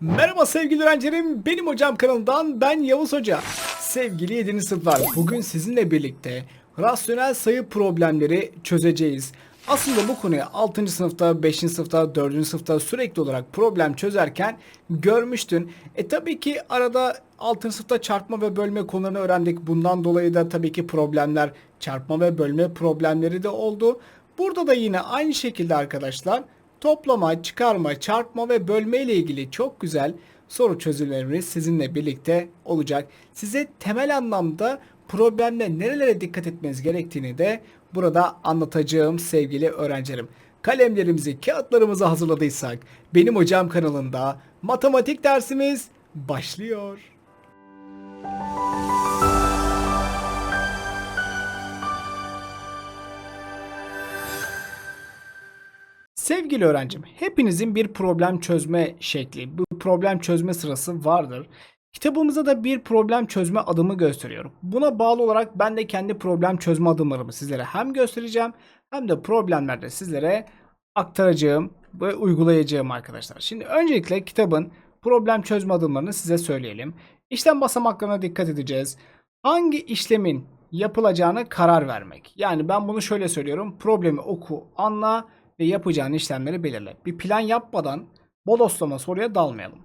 Merhaba sevgili öğrencilerim, benim hocam kanalından ben Yavuz Hoca. Sevgili 7. sınıflar, bugün sizinle birlikte rasyonel sayı problemleri çözeceğiz. Aslında bu konuyu 6. sınıfta, 5. sınıfta, 4. sınıfta sürekli olarak problem çözerken görmüştün. E tabii ki arada 6. sınıfta çarpma ve bölme konularını öğrendik. Bundan dolayı da tabii ki problemler, çarpma ve bölme problemleri de oldu. Burada da yine aynı şekilde arkadaşlar Toplama, çıkarma, çarpma ve bölme ile ilgili çok güzel soru çözümlerimiz sizinle birlikte olacak. Size temel anlamda problemde nerelere dikkat etmeniz gerektiğini de burada anlatacağım sevgili öğrencilerim. Kalemlerimizi, kağıtlarımızı hazırladıysak benim hocam kanalında matematik dersimiz başlıyor. Sevgili öğrencim, hepinizin bir problem çözme şekli, bu problem çözme sırası vardır. Kitabımızda da bir problem çözme adımı gösteriyorum. Buna bağlı olarak ben de kendi problem çözme adımlarımı sizlere hem göstereceğim hem de problemlerde sizlere aktaracağım ve uygulayacağım arkadaşlar. Şimdi öncelikle kitabın problem çözme adımlarını size söyleyelim. İşlem basamaklarına dikkat edeceğiz. Hangi işlemin yapılacağını karar vermek. Yani ben bunu şöyle söylüyorum. Problemi oku, anla ve yapacağın işlemleri belirle. Bir plan yapmadan bodoslama soruya dalmayalım.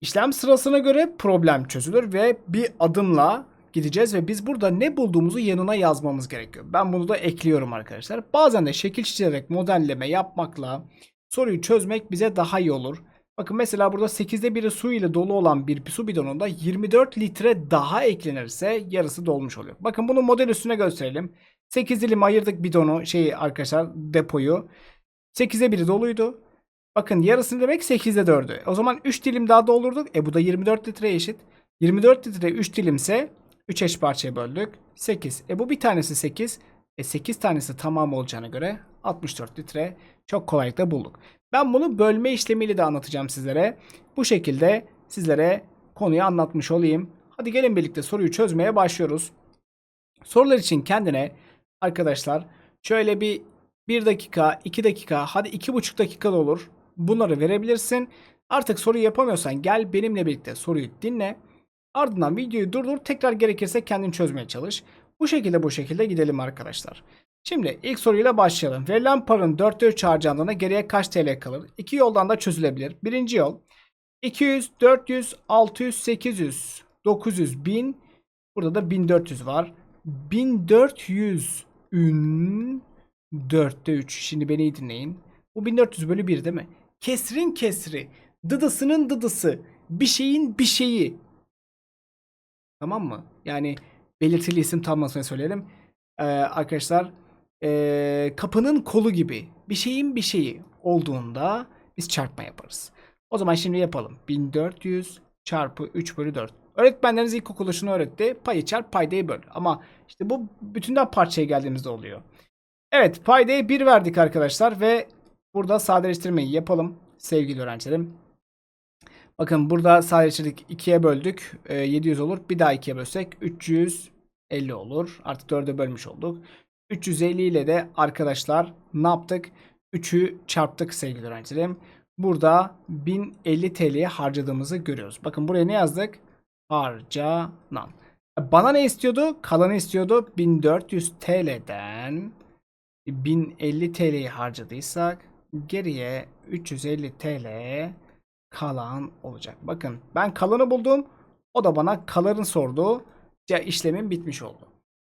İşlem sırasına göre problem çözülür ve bir adımla gideceğiz ve biz burada ne bulduğumuzu yanına yazmamız gerekiyor. Ben bunu da ekliyorum arkadaşlar. Bazen de şekil çizerek modelleme yapmakla soruyu çözmek bize daha iyi olur. Bakın mesela burada 8'de biri su ile dolu olan bir su bidonunda 24 litre daha eklenirse yarısı dolmuş oluyor. Bakın bunu model üstüne gösterelim. 8 dilim ayırdık bidonu şeyi arkadaşlar depoyu. 8'e biri doluydu. Bakın yarısını demek 8'de 4'ü. O zaman 3 dilim daha doldurduk. E bu da 24 litreye eşit. 24 litre 3 dilimse 3 eş parçaya böldük. 8. E bu bir tanesi 8. E 8 tanesi tamam olacağına göre 64 litre çok kolaylıkla bulduk. Ben bunu bölme işlemiyle de anlatacağım sizlere. Bu şekilde sizlere konuyu anlatmış olayım. Hadi gelin birlikte soruyu çözmeye başlıyoruz. Sorular için kendine arkadaşlar şöyle bir 1 dakika, 2 dakika, hadi 2,5 dakika da olur. Bunları verebilirsin. Artık soruyu yapamıyorsan gel benimle birlikte soruyu dinle. Ardından videoyu durdur. Tekrar gerekirse kendin çözmeye çalış. Bu şekilde bu şekilde gidelim arkadaşlar. Şimdi ilk soruyla başlayalım. Verilen paranın 4'te 3 harcandığında geriye kaç TL kalır? İki yoldan da çözülebilir. Birinci yol 200, 400, 600, 800, 900, 1000. Burada da 1400 var. 1400 ün 4'te 3. Şimdi beni iyi dinleyin. Bu 1400 bölü 1 değil mi? Kesrin kesri. Dıdısının dıdısı. Bir şeyin bir şeyi. Tamam mı? Yani belirtili isim tamlamasını söyleyelim. Ee, arkadaşlar ee, kapının kolu gibi bir şeyin bir şeyi olduğunda biz çarpma yaparız. O zaman şimdi yapalım. 1400 çarpı 3 bölü 4. Öğretmenleriniz ilkokul şunu öğretti. Payı çarp paydayı böl. Ama işte bu bütünden parçaya geldiğimizde oluyor. Evet paydayı 1 verdik arkadaşlar ve burada sadeleştirmeyi yapalım sevgili öğrencilerim. Bakın burada sadeleştirdik 2'ye böldük. E, 700 olur. Bir daha 2'ye bölsek 350 olur. Artık 4'e bölmüş olduk. 350 ile de arkadaşlar ne yaptık? 3'ü çarptık sevgili öğrencilerim. Burada 1050 TL'ye harcadığımızı görüyoruz. Bakın buraya ne yazdık? Harcanan. Bana ne istiyordu? Kalanı istiyordu. 1400 TL'den 1050 TL'yi harcadıysak geriye 350 TL kalan olacak. Bakın ben kalanı buldum. O da bana kalanı sordu. Ya işlemin bitmiş oldu.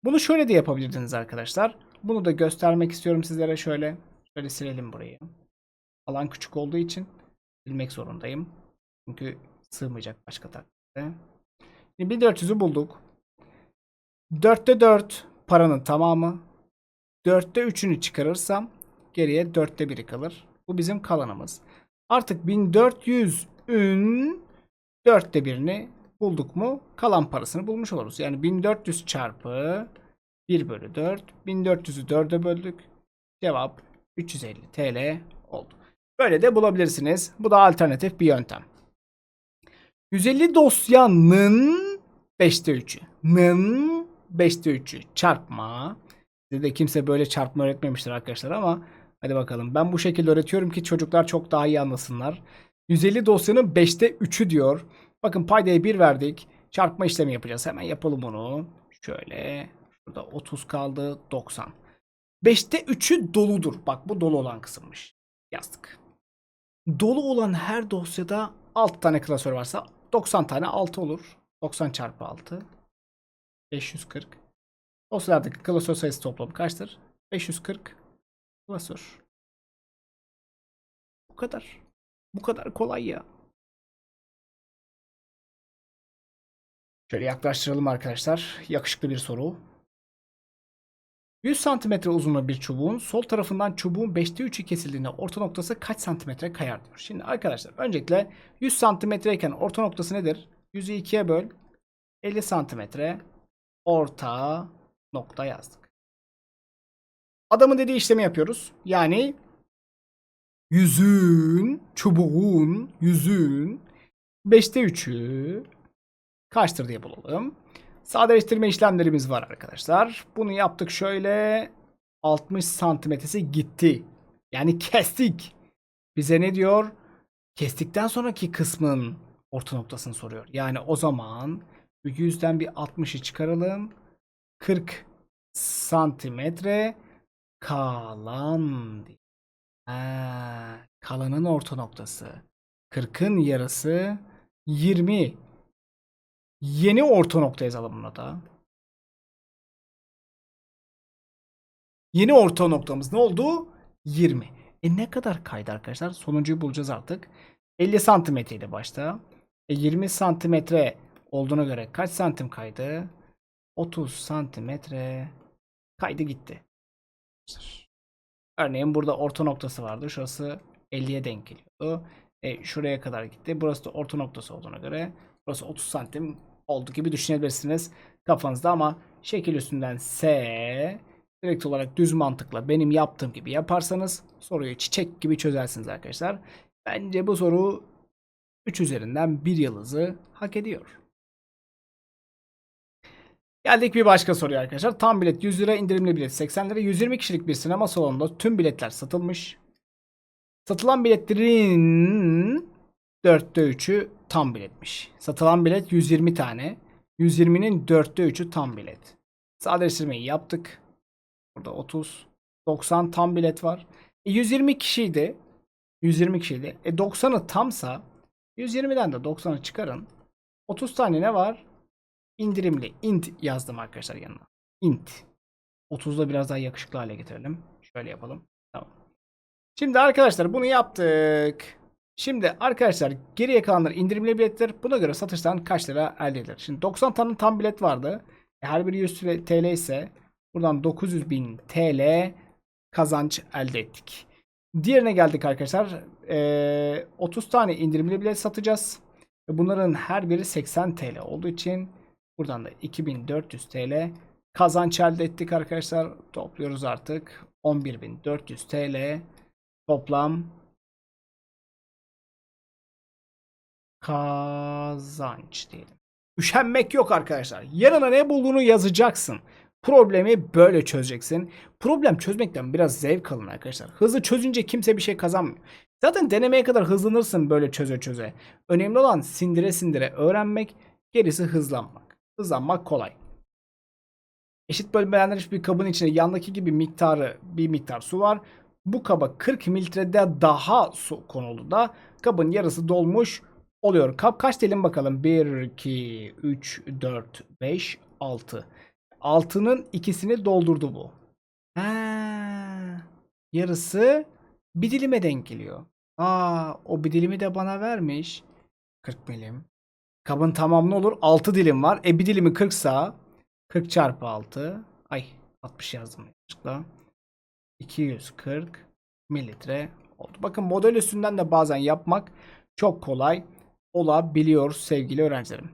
Bunu şöyle de yapabilirdiniz arkadaşlar. Bunu da göstermek istiyorum sizlere şöyle. Şöyle silelim burayı. Alan küçük olduğu için silmek zorundayım. Çünkü sığmayacak başka takdirde. Şimdi 1400'ü bulduk. 4'te 4 paranın tamamı. 4'te 3'ünü çıkarırsam geriye 4'te 1'i kalır. Bu bizim kalanımız. Artık 1400 ün 4'te 1'ini bulduk mu kalan parasını bulmuş oluruz. Yani 1400 çarpı 1 bölü 4. 1400'ü 4'e böldük. Cevap 350 TL oldu. Böyle de bulabilirsiniz. Bu da alternatif bir yöntem. 150 dosyanın 5'te 3'ü. Nın 5'te 3'ü çarpma. Size de kimse böyle çarpma öğretmemiştir arkadaşlar ama hadi bakalım. Ben bu şekilde öğretiyorum ki çocuklar çok daha iyi anlasınlar. 150 dosyanın 5'te 3'ü diyor. Bakın paydaya 1 verdik. Çarpma işlemi yapacağız. Hemen yapalım onu. Şöyle. Şurada 30 kaldı. 90. 5'te 3'ü doludur. Bak bu dolu olan kısımmış. Yazdık. Dolu olan her dosyada 6 tane klasör varsa 90 tane 6 olur. 90 çarpı 6. 540. Dosyalardaki klasör sayısı toplamı kaçtır? 540 klasör. Bu kadar. Bu kadar kolay ya. Şöyle yaklaştıralım arkadaşlar. Yakışıklı bir soru. 100 cm uzunluğu bir çubuğun sol tarafından çubuğun 5'te 3'ü kesildiğinde orta noktası kaç santimetre kayar diyor. Şimdi arkadaşlar öncelikle 100 santimetre iken orta noktası nedir? 100'ü 2'ye böl. 50 santimetre orta nokta yazdık. Adamın dediği işlemi yapıyoruz. Yani yüzün, çubuğun, yüzün 5'te 3'ü kaçtır diye bulalım. Sadeleştirme işlemlerimiz var arkadaşlar. Bunu yaptık şöyle 60 santimetresi gitti. Yani kestik. Bize ne diyor? Kestikten sonraki kısmın orta noktasını soruyor. Yani o zaman 100'den bir 60'ı çıkaralım. 40 santimetre kalan. Ha, kalanın orta noktası. 40'ın yarısı 20. Yeni orta nokta yazalım buna da. Yeni orta noktamız ne oldu? 20. E ne kadar kaydı arkadaşlar? Sonuncuyu bulacağız artık. 50 santimetreydi başta. E 20 santimetre olduğuna göre kaç santim kaydı? 30 santimetre kaydı gitti. Örneğin burada orta noktası vardı. Şurası 50'ye denk geliyordu. E, şuraya kadar gitti. Burası da orta noktası olduğuna göre burası 30 santim oldu gibi düşünebilirsiniz kafanızda ama şekil üstünden S direkt olarak düz mantıkla benim yaptığım gibi yaparsanız soruyu çiçek gibi çözersiniz arkadaşlar. Bence bu soru 3 üzerinden 1 yıldızı hak ediyor. Geldik bir başka soruya arkadaşlar. Tam bilet 100 lira, indirimli bilet 80 lira. 120 kişilik bir sinema salonunda tüm biletler satılmış. Satılan biletlerin 4'te 3'ü tam biletmiş. Satılan bilet 120 tane. 120'nin 4'te 3'ü tam bilet. Sadeleştirmeyi yaptık. Burada 30, 90 tam bilet var. E 120 kişiydi. 120 kişiydi. E 90'ı tamsa 120'den de 90'ı çıkarın. 30 tane ne var? indirimli int yazdım arkadaşlar yanına. int. 30'da biraz daha yakışıklı hale getirelim. Şöyle yapalım. Tamam. Şimdi arkadaşlar bunu yaptık. Şimdi arkadaşlar geriye kalanlar indirimli biletler. Buna göre satıştan kaç lira elde edilir? Şimdi 90 tane tam bilet vardı. E, Her biri 100 TL ise buradan 900 bin TL kazanç elde ettik. Diğerine geldik arkadaşlar. Ee, 30 tane indirimli bilet satacağız. Bunların her biri 80 TL olduğu için Buradan da 2400 TL kazanç elde ettik arkadaşlar. Topluyoruz artık. 11400 TL toplam kazanç diyelim. Üşenmek yok arkadaşlar. Yanına ne bulduğunu yazacaksın. Problemi böyle çözeceksin. Problem çözmekten biraz zevk alın arkadaşlar. Hızlı çözünce kimse bir şey kazanmıyor. Zaten denemeye kadar hızlanırsın böyle çöze çöze. Önemli olan sindire sindire öğrenmek, gerisi hızlanmak. Hızlanmak kolay. Eşit bölmeyenler bir kabın içine yandaki gibi miktarı bir miktar su var. Bu kaba 40 mililitrede daha su konuldu da kabın yarısı dolmuş oluyor. Kap kaç diyelim bakalım. 1, 2, 3, 4, 5, 6. 6'nın ikisini doldurdu bu. Ha, yarısı bir dilime denk geliyor. Aa, o bir dilimi de bana vermiş. 40 milim. Kabın tamamı olur? 6 dilim var. E bir dilimi 40 sa 40 çarpı 6. Ay 60 yazdım yanlışlıkla. 240 mililitre oldu. Bakın model üstünden de bazen yapmak çok kolay olabiliyor sevgili öğrencilerim.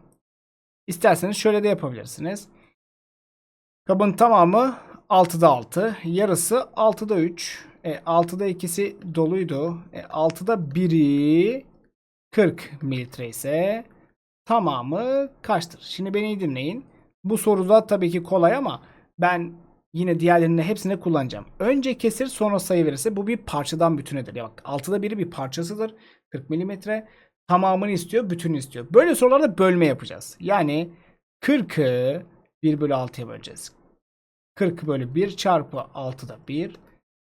İsterseniz şöyle de yapabilirsiniz. Kabın tamamı 6'da 6. Yarısı 6'da 3. E, 6'da ikisi doluydu. E, 6'da 1'i 40 mililitre ise tamamı kaçtır? Şimdi beni iyi dinleyin. Bu soruda tabii ki kolay ama ben Yine diğerlerinin hepsini kullanacağım. Önce kesir sonra sayı verirse bu bir parçadan bütünedir. Ya bak 6'da biri bir parçasıdır. 40 milimetre. Tamamını istiyor, bütünü istiyor. Böyle sorularda bölme yapacağız. Yani 40'ı 1 bölü 6'ya böleceğiz. 40 bölü 1 çarpı 6'da 1.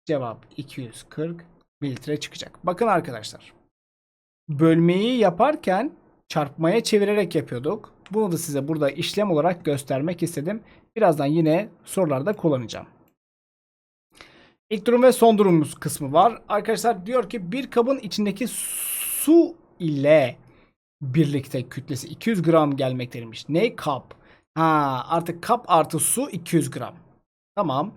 Cevap 240 mililitre çıkacak. Bakın arkadaşlar. Bölmeyi yaparken çarpmaya çevirerek yapıyorduk. Bunu da size burada işlem olarak göstermek istedim. Birazdan yine sorularda kullanacağım. İlk durum ve son durumumuz kısmı var. Arkadaşlar diyor ki bir kabın içindeki su ile birlikte kütlesi 200 gram gelmekteymiş. Ne kap? Ha artık kap artı su 200 gram. Tamam.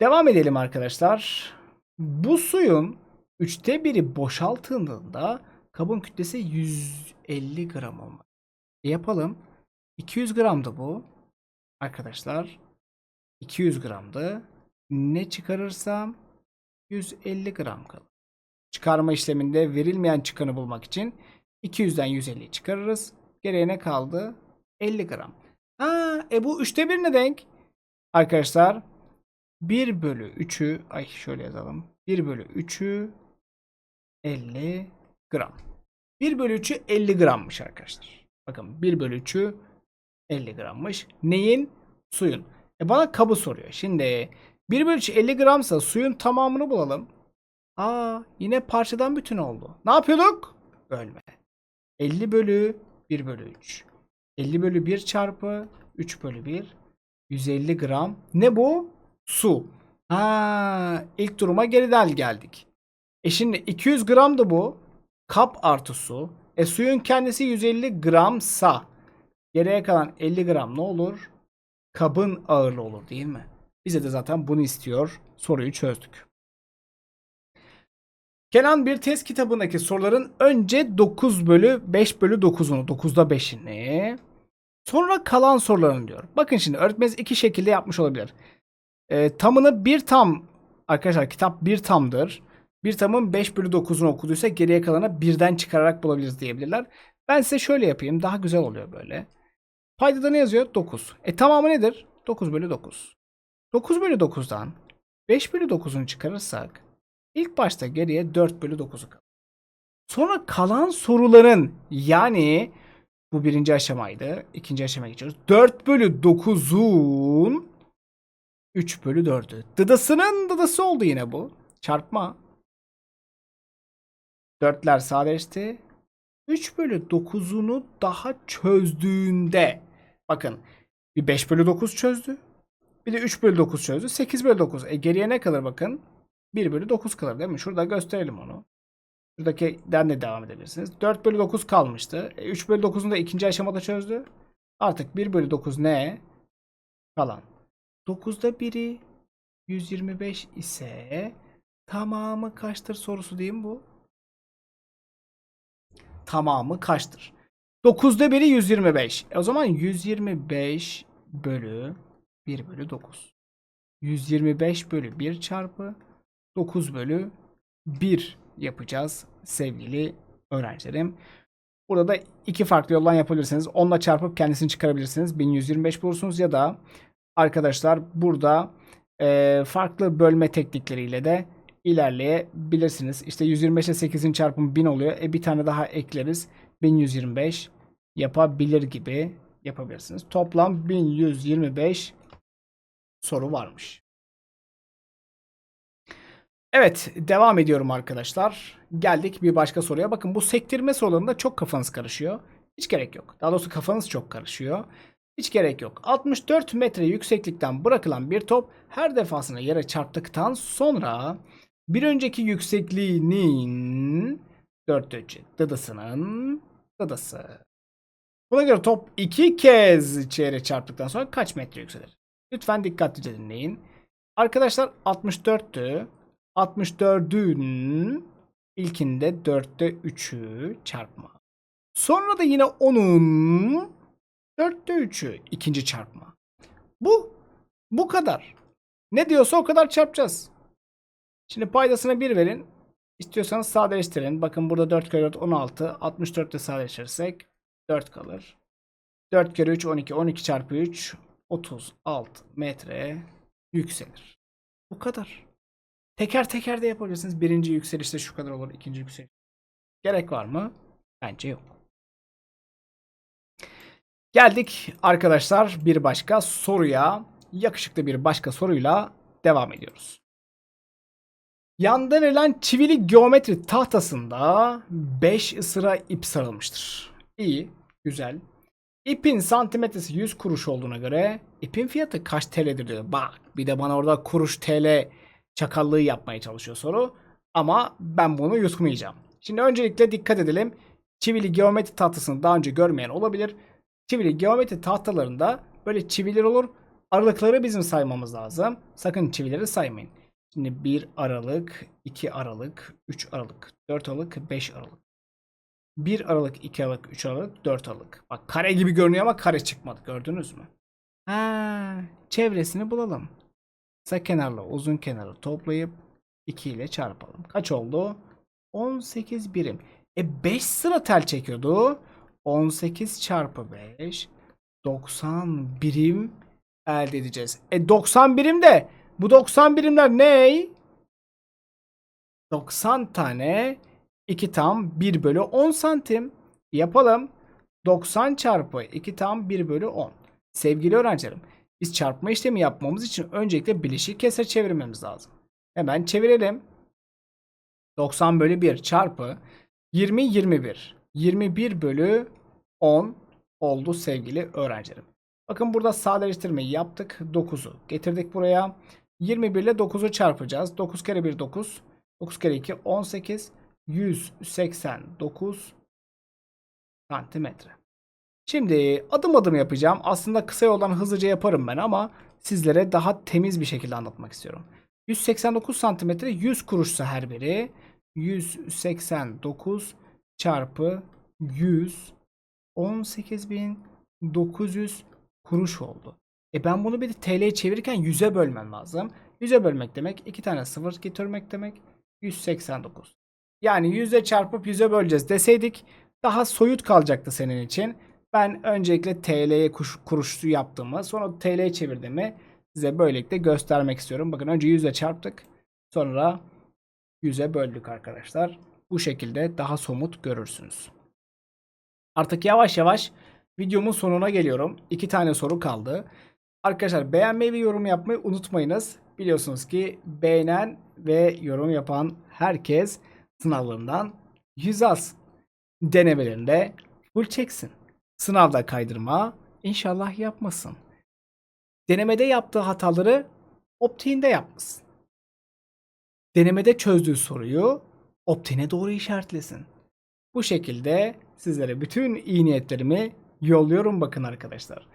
Devam edelim arkadaşlar. Bu suyun üçte biri boşaltıldığında kabın kütlesi 150 gram olmak. E yapalım. 200 gramdı bu. Arkadaşlar 200 gramdı. Ne çıkarırsam 150 gram kalır. Çıkarma işleminde verilmeyen çıkanı bulmak için 200'den 150'yi çıkarırız. Geriye ne kaldı? 50 gram. Ha, e bu üçte birine denk. Arkadaşlar 1 bölü 3'ü ay şöyle yazalım. 1 bölü 3'ü 50 gram. 1 bölü 3'ü 50 grammış arkadaşlar. Bakın 1 bölü 3'ü 50 grammış. Neyin? Suyun. E bana kabı soruyor. Şimdi 1 bölü 3 50 gramsa suyun tamamını bulalım. Aa yine parçadan bütün oldu. Ne yapıyorduk? Bölme. 50 bölü 1 bölü 3. 50 bölü 1 çarpı 3 bölü 1. 150 gram. Ne bu? Su. Ha, ilk duruma geriden geldik. E şimdi 200 gram da bu. Kap artı su. E suyun kendisi 150 gramsa geriye kalan 50 gram ne olur? Kabın ağırlığı olur değil mi? Bize de zaten bunu istiyor. Soruyu çözdük. Kenan bir test kitabındaki soruların önce 9 bölü 5 bölü 9'unu 9'da 5'ini sonra kalan sorularını diyor. Bakın şimdi öğretmenimiz iki şekilde yapmış olabilir. E, tamını bir tam arkadaşlar kitap bir tamdır. Bir tamın 5 bölü 9'unu okuduysa geriye kalana birden çıkararak bulabiliriz diyebilirler. Ben size şöyle yapayım. Daha güzel oluyor böyle. Paydada ne yazıyor? 9. E tamamı nedir? 9 bölü 9. 9 bölü 9'dan 5 bölü 9'unu çıkarırsak ilk başta geriye 4 bölü 9'u kalır. Sonra kalan soruların yani bu birinci aşamaydı. İkinci aşamaya geçiyoruz. 4 bölü 9'un 3 bölü 4'ü. Dıdasının dıdası oldu yine bu. Çarpma. 4'ler sadeleşti. 3 bölü 9'unu daha çözdüğünde bakın bir 5 bölü 9 çözdü. Bir de 3 bölü 9 çözdü. 8 bölü 9. E geriye ne kalır bakın? 1 bölü 9 kalır değil mi? Şurada gösterelim onu. Şuradaki den de devam edebilirsiniz. 4 bölü 9 kalmıştı. E 3 bölü 9'unu da ikinci aşamada çözdü. Artık 1 bölü 9 ne? Kalan. 9'da 1'i 125 ise tamamı kaçtır sorusu değil mi bu? Tamamı kaçtır? 9'da 1'i 125. E o zaman 125 bölü 1 bölü 9. 125 bölü 1 çarpı 9 bölü 1 yapacağız sevgili öğrencilerim. Burada da iki farklı yoldan yapabilirsiniz. 10'la çarpıp kendisini çıkarabilirsiniz. 1125 bulursunuz ya da arkadaşlar burada e, farklı bölme teknikleriyle de ilerleyebilirsiniz. İşte 125 ile 8'in çarpımı 1000 oluyor. E bir tane daha ekleriz. 1125 yapabilir gibi yapabilirsiniz. Toplam 1125 soru varmış. Evet devam ediyorum arkadaşlar. Geldik bir başka soruya. Bakın bu sektirme sorularında çok kafanız karışıyor. Hiç gerek yok. Daha doğrusu kafanız çok karışıyor. Hiç gerek yok. 64 metre yükseklikten bırakılan bir top her defasında yere çarptıktan sonra bir önceki yüksekliğinin dörtte üçü dıdısının dıdısı. Buna göre top iki kez yere çarptıktan sonra kaç metre yükselir? Lütfen dikkatlice dinleyin. Arkadaşlar 64'tü. 64'ün ilkinde 4'te 3'ü çarpma. Sonra da yine 10'un 4'te 3'ü ikinci çarpma. Bu bu kadar. Ne diyorsa o kadar çarpacağız. Şimdi paydasına 1 verin. İstiyorsanız sadeleştirin. Bakın burada 4 kere 4 16. 64'te sadeleştirirsek 4 kalır. 4 kere 3 12. 12 çarpı 3 36 metre yükselir. Bu kadar. Teker teker de yapabilirsiniz. Birinci yükselişte şu kadar olur. ikinci yükseliş. Gerek var mı? Bence yok. Geldik arkadaşlar bir başka soruya. Yakışıklı bir başka soruyla devam ediyoruz. Yanda verilen çivili geometri tahtasında 5 sıra ip sarılmıştır. İyi, güzel. İpin santimetresi 100 kuruş olduğuna göre ipin fiyatı kaç TL'dir diyor. Bak bir de bana orada kuruş TL çakallığı yapmaya çalışıyor soru. Ama ben bunu yutmayacağım. Şimdi öncelikle dikkat edelim. Çivili geometri tahtasını daha önce görmeyen olabilir. Çivili geometri tahtalarında böyle çiviler olur. Aralıkları bizim saymamız lazım. Sakın çivileri saymayın. Şimdi 1 Aralık, 2 Aralık, 3 Aralık, 4 Aralık, 5 Aralık. 1 Aralık, 2 Aralık, 3 Aralık, 4 Aralık. Bak kare gibi görünüyor ama kare çıkmadı. Gördünüz mü? Ha, çevresini bulalım. Kısa kenarla uzun kenarı toplayıp 2 ile çarpalım. Kaç oldu? 18 birim. E 5 sıra tel çekiyordu. 18 çarpı 5 90 birim elde edeceğiz. E 90 birim de bu 90 birimler ne? 90 tane 2 tam 1 bölü 10 santim. Yapalım. 90 çarpı 2 tam 1 bölü 10. Sevgili öğrencilerim biz çarpma işlemi yapmamız için öncelikle bileşik kesre çevirmemiz lazım. Hemen çevirelim. 90 bölü 1 çarpı 20 21. 21 bölü 10 oldu sevgili öğrencilerim. Bakın burada sadeleştirmeyi yaptık. 9'u getirdik buraya. 21 ile 9'u çarpacağız. 9 kere 1 9. 9 kere 2 18. 189 santimetre. Şimdi adım adım yapacağım. Aslında kısa yoldan hızlıca yaparım ben ama sizlere daha temiz bir şekilde anlatmak istiyorum. 189 santimetre 100 kuruşsa her biri 189 çarpı 100 18.900 kuruş oldu. E ben bunu bir de TL'ye çevirirken 100'e bölmem lazım. 100'e bölmek demek 2 tane sıfır getirmek demek 189. Yani 100'e çarpıp 100'e böleceğiz deseydik daha soyut kalacaktı senin için. Ben öncelikle TL'ye kuruşlu yaptığımı sonra TL'ye çevirdiğimi size böylelikle göstermek istiyorum. Bakın önce 100'e çarptık. Sonra 100'e böldük arkadaşlar. Bu şekilde daha somut görürsünüz. Artık yavaş yavaş videomun sonuna geliyorum. İki tane soru kaldı. Arkadaşlar beğenmeyi ve yorum yapmayı unutmayınız. Biliyorsunuz ki beğenen ve yorum yapan herkes sınavlarından 100 az. Denemelerinde full çeksin. Sınavda kaydırma inşallah yapmasın. Denemede yaptığı hataları optiğinde yapmasın. Denemede çözdüğü soruyu optiğine doğru işaretlesin. Bu şekilde sizlere bütün iyi niyetlerimi yolluyorum bakın arkadaşlar.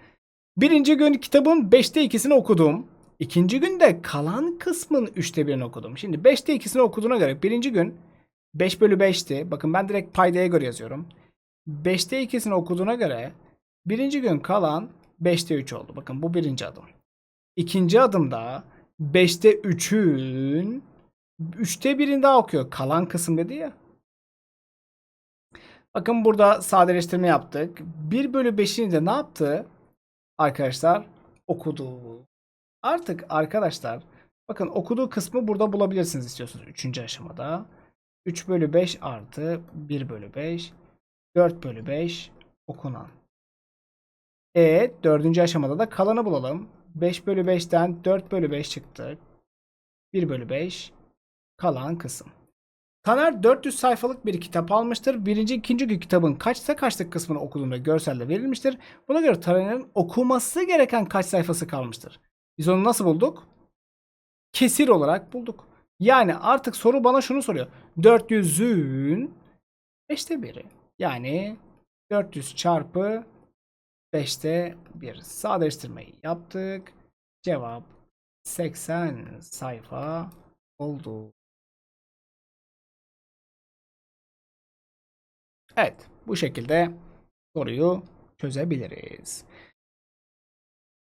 Birinci gün kitabın 5'te 2'sini okudum. İkinci günde kalan kısmın 3'te 1'ini okudum. Şimdi 5'te 2'sini okuduğuna göre birinci gün 5 bölü 5'ti. Bakın ben direkt paydaya göre yazıyorum. 5'te 2'sini okuduğuna göre birinci gün kalan 5'te 3 oldu. Bakın bu birinci adım. İkinci adımda 5'te 3'ün 3'te 1'ini daha okuyor. Kalan kısım dedi ya. Bakın burada sadeleştirme yaptık. 1 bölü 5'ini de ne yaptı? Arkadaşlar okudu. Artık arkadaşlar bakın okuduğu kısmı burada bulabilirsiniz istiyorsunuz 3. aşamada. 3 bölü 5 artı 1 bölü 5 4 bölü 5 okunan. E 4. aşamada da kalanı bulalım. 5 bölü 5'ten 4 bölü 5 çıktı. 1 bölü 5 kalan kısım. Taner 400 sayfalık bir kitap almıştır. Birinci, ikinci gün kitabın kaçta kaçlık kısmını okuduğunda görselde verilmiştir. Buna göre Taner'in okuması gereken kaç sayfası kalmıştır? Biz onu nasıl bulduk? Kesir olarak bulduk. Yani artık soru bana şunu soruyor. 400'ün 5'te biri. Yani 400 çarpı 5'te 1. Sadeleştirmeyi yaptık. Cevap 80 sayfa oldu. Evet, bu şekilde soruyu çözebiliriz.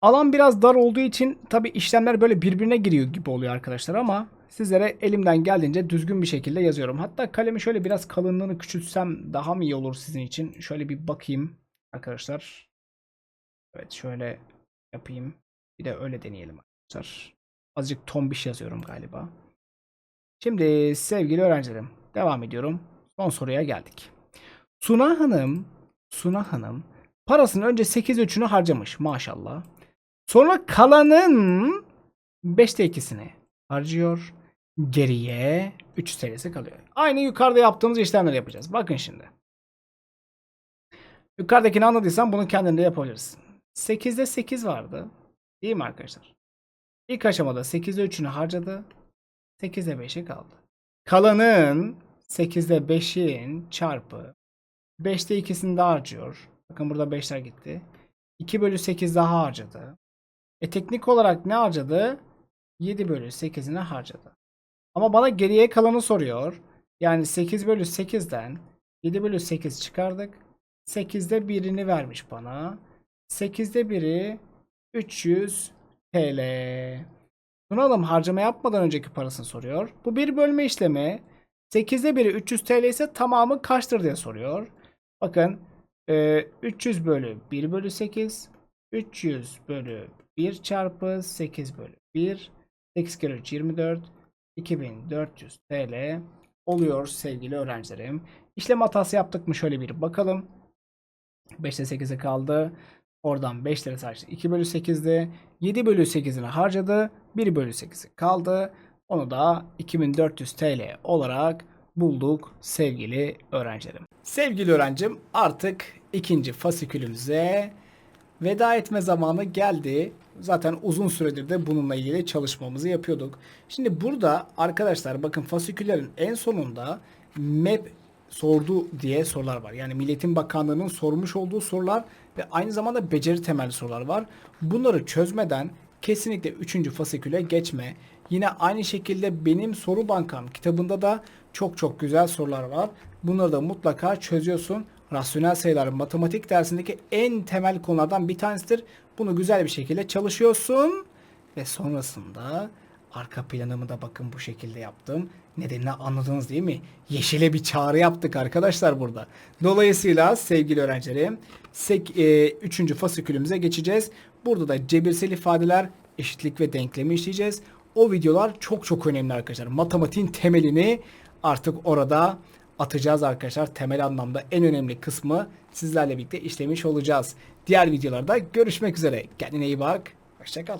Alan biraz dar olduğu için tabi işlemler böyle birbirine giriyor gibi oluyor arkadaşlar ama sizlere elimden geldiğince düzgün bir şekilde yazıyorum. Hatta kalemi şöyle biraz kalınlığını küçültsem daha mı iyi olur sizin için? Şöyle bir bakayım arkadaşlar. Evet şöyle yapayım. Bir de öyle deneyelim arkadaşlar. Azıcık tombiş yazıyorum galiba. Şimdi sevgili öğrencilerim devam ediyorum. Son soruya geldik. Suna Hanım, Suna Hanım parasının önce 8 üçünü harcamış maşallah. Sonra kalanın 5'te 2'sini harcıyor. Geriye 3 TL'si kalıyor. Aynı yukarıda yaptığımız işlemleri yapacağız. Bakın şimdi. Yukarıdakini anladıysan bunu kendin de yapabilirsin. 8'de 8 vardı. Değil mi arkadaşlar? İlk aşamada 8'de 3'ünü harcadı. 8'de 5'i kaldı. Kalanın 8'de 5'in çarpı 5'te 2'sini daha harcıyor. Bakın burada 5'ler gitti. 2 bölü 8 daha harcadı. E teknik olarak ne harcadı? 7 bölü 8'ini harcadı. Ama bana geriye kalanı soruyor. Yani 8 bölü 8'den 7 bölü 8 çıkardık. 8'de 1'ini vermiş bana. 8'de 1'i 300 TL. Sunalım harcama yapmadan önceki parasını soruyor. Bu bir bölme işlemi. 8'de 1'i 300 TL ise tamamı kaçtır diye soruyor. Bakın e, 300 bölü 1 bölü 8 300 bölü 1 çarpı 8 bölü 1 8 kere 3 24 2400 TL oluyor sevgili öğrencilerim. İşlem hatası yaptık mı şöyle bir bakalım. 5'te 8'e kaldı. Oradan 5 lira sadece 2 bölü 8'de 7 bölü 8'ini harcadı. 1 bölü 8'i kaldı. Onu da 2400 TL olarak bulduk sevgili öğrencilerim. Sevgili öğrencim artık ikinci fasikülümüze veda etme zamanı geldi. Zaten uzun süredir de bununla ilgili çalışmamızı yapıyorduk. Şimdi burada arkadaşlar bakın fasiküllerin en sonunda MEP sordu diye sorular var. Yani Milletin Bakanlığı'nın sormuş olduğu sorular ve aynı zamanda beceri temelli sorular var. Bunları çözmeden kesinlikle 3. fasiküle geçme. Yine aynı şekilde benim soru bankam kitabında da çok çok güzel sorular var. Bunları da mutlaka çözüyorsun. Rasyonel sayılar matematik dersindeki en temel konulardan bir tanesidir. Bunu güzel bir şekilde çalışıyorsun ve sonrasında arka planımı da bakın bu şekilde yaptım. Nedenini anladınız değil mi? Yeşile bir çağrı yaptık arkadaşlar burada. Dolayısıyla sevgili öğrencilerim 3. fasikülümüze geçeceğiz. Burada da cebirsel ifadeler, eşitlik ve denklemi işleyeceğiz. O videolar çok çok önemli arkadaşlar. Matematiğin temelini artık orada atacağız arkadaşlar. Temel anlamda en önemli kısmı sizlerle birlikte işlemiş olacağız. Diğer videolarda görüşmek üzere. Kendine iyi bak. Hoşçakal.